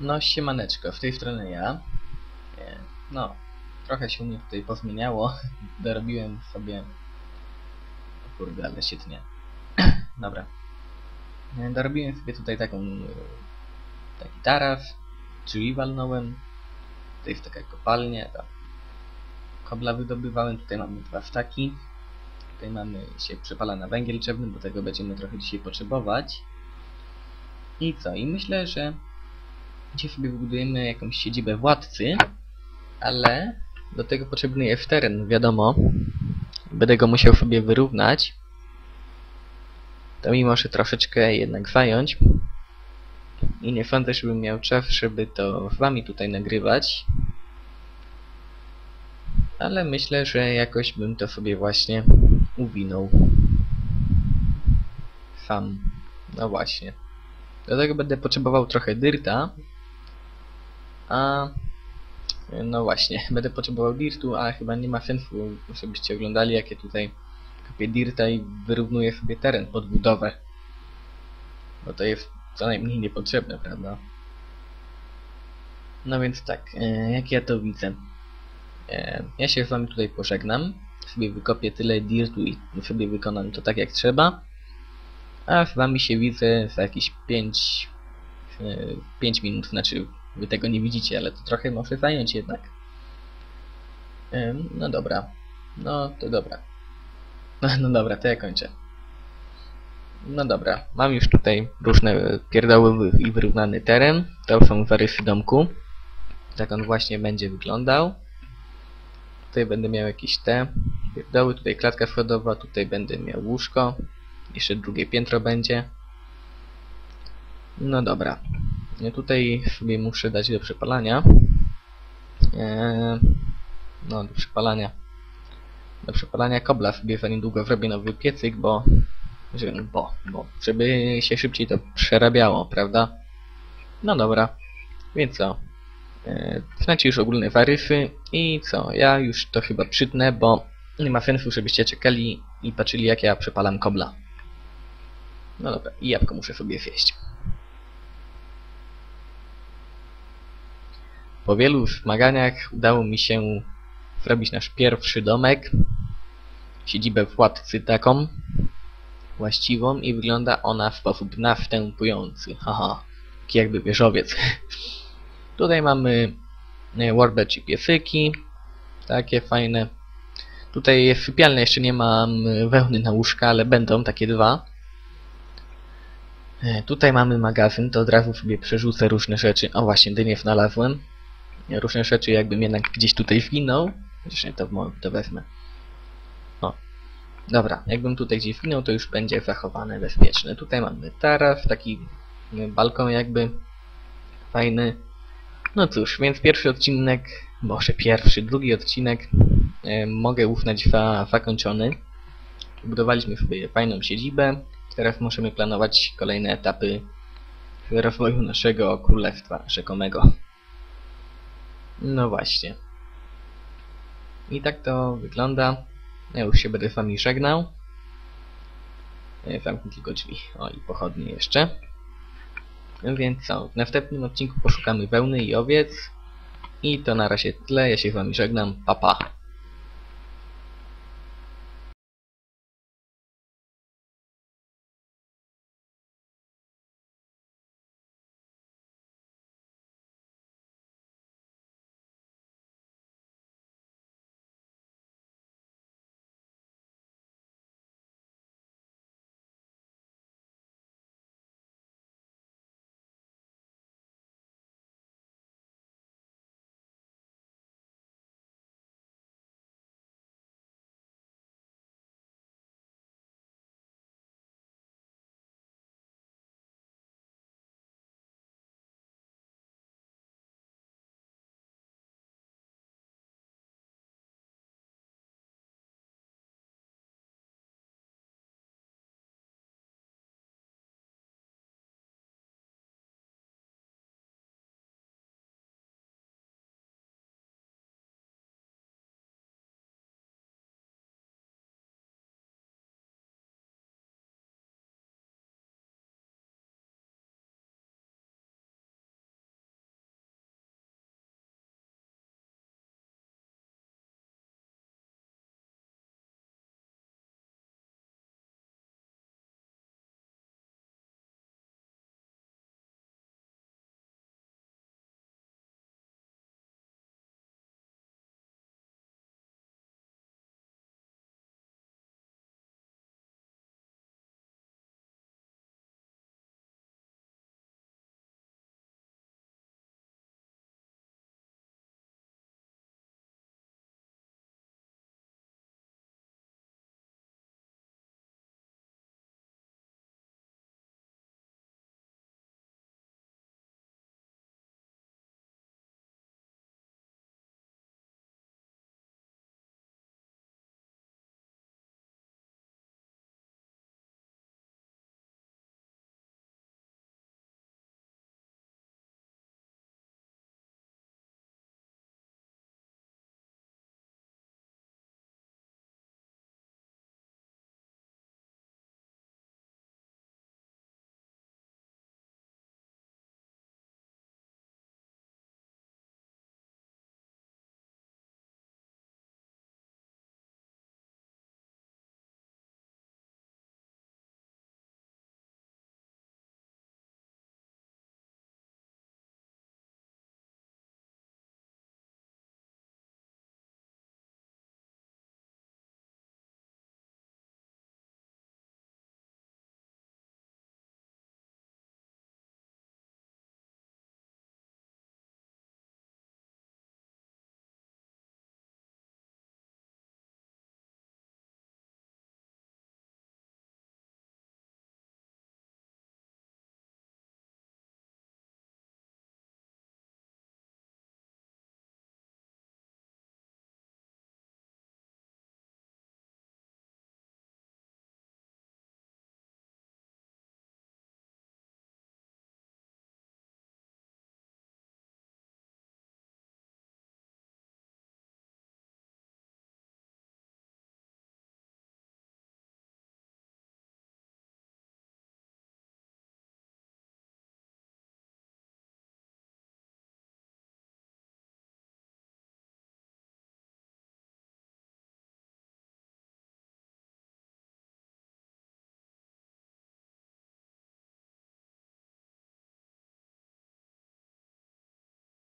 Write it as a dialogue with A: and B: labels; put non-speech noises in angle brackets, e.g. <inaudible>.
A: No, siemaneczko, w tej stronie ja. No, trochę się u mnie tutaj pozmieniało. <laughs> Dorobiłem sobie... O kurde, ale się tnie. <clears throat> Dobra. Dorobiłem sobie tutaj taką... e, Taki taraf. Drzwi walnąłem. Tutaj jest taka kopalnia. Tam. Kobla wydobywałem. Tutaj mamy dwa staki. Tutaj mamy się przepala na węgiel drzewny, bo tego będziemy trochę dzisiaj potrzebować. I co? I myślę, że Dzisiaj sobie wybudujemy jakąś siedzibę władcy, ale do tego potrzebny jest teren, wiadomo. Będę go musiał sobie wyrównać. To mi może troszeczkę jednak zająć. I nie sądzę, żebym miał czas, żeby to z wami tutaj nagrywać. Ale myślę, że jakoś bym to sobie właśnie uwinął. Sam. No właśnie. Do tego będę potrzebował trochę dyrta. A... No właśnie, <laughs> będę potrzebował dirtu, a chyba nie ma sensu, żebyście oglądali jakie tutaj kopię dirta i wyrównuję sobie teren pod budowę. Bo to jest co najmniej niepotrzebne, prawda? No więc tak, e, jak ja to widzę. E, ja się z wami tutaj pożegnam. Sobie wykopię tyle dirtu i sobie wykonam to tak jak trzeba. A z wami się widzę za jakieś 5 5 minut, znaczy wy tego nie widzicie, ale to trochę może zająć jednak. No dobra. No to dobra. <laughs> No, no dobra, to ja kończę. No dobra, mam już tutaj różne pierdoły i wyrównany teren. To są zarysy domku. Tak on właśnie będzie wyglądał. Tutaj będę miał jakieś te pierdoły, tutaj klatka schodowa, tutaj będę miał łóżko. Jeszcze drugie piętro będzie. No dobra. Ja tutaj sobie muszę dać do przepalania. Eee, no, do przepalania. Do przepalania kobla sobie za niedługo zrobię nowy piecyk, bo... Bo, bo, żeby się szybciej to przerabiało, prawda? No dobra. Więc co? Eee, znacie już ogólne zarysy i co? Ja już to chyba przytnę, bo nie ma sensu, żebyście czekali i patrzyli jak ja przepalam kobla. No dobra, i jabłko muszę sobie zjeść. Po wielu zmaganiach udało mi się zrobić nasz pierwszy domek. Siedzibę władcy taką właściwą i wygląda ona w sposób następujący. Haha, taki jakby wieżowiec. <laughs> Tutaj mamy e, warbird i piesyki. Takie fajne. Tutaj jest sypialnia, jeszcze nie mam e, wełny na łóżka, ale będą takie dwa. E, Tutaj mamy magazyn, to od razu sobie przerzucę różne rzeczy. O właśnie, dynię znalazłem. Różne rzeczy jakbym jednak gdzieś tutaj zginął. Zresztą to, to wezmę. O. Dobra, jakbym tutaj gdzieś zginął, to już będzie zachowane bezpieczne. Tutaj mamy taras, taki balkon jakby fajny. No cóż, więc pierwszy odcinek, może pierwszy, drugi odcinek e, mogę uznać za zakończony. Budowaliśmy sobie fajną siedzibę. Teraz możemy planować kolejne etapy rozwoju naszego królestwa rzekomego. No właśnie. I tak to wygląda. Ja już się będę z wami żegnał. E, Zamknę tylko drzwi. O i pochodnie jeszcze. Więc co, w następnym odcinku poszukamy wełny i owiec. I to na razie tyle. Ja się z wami żegnam. Pa pa.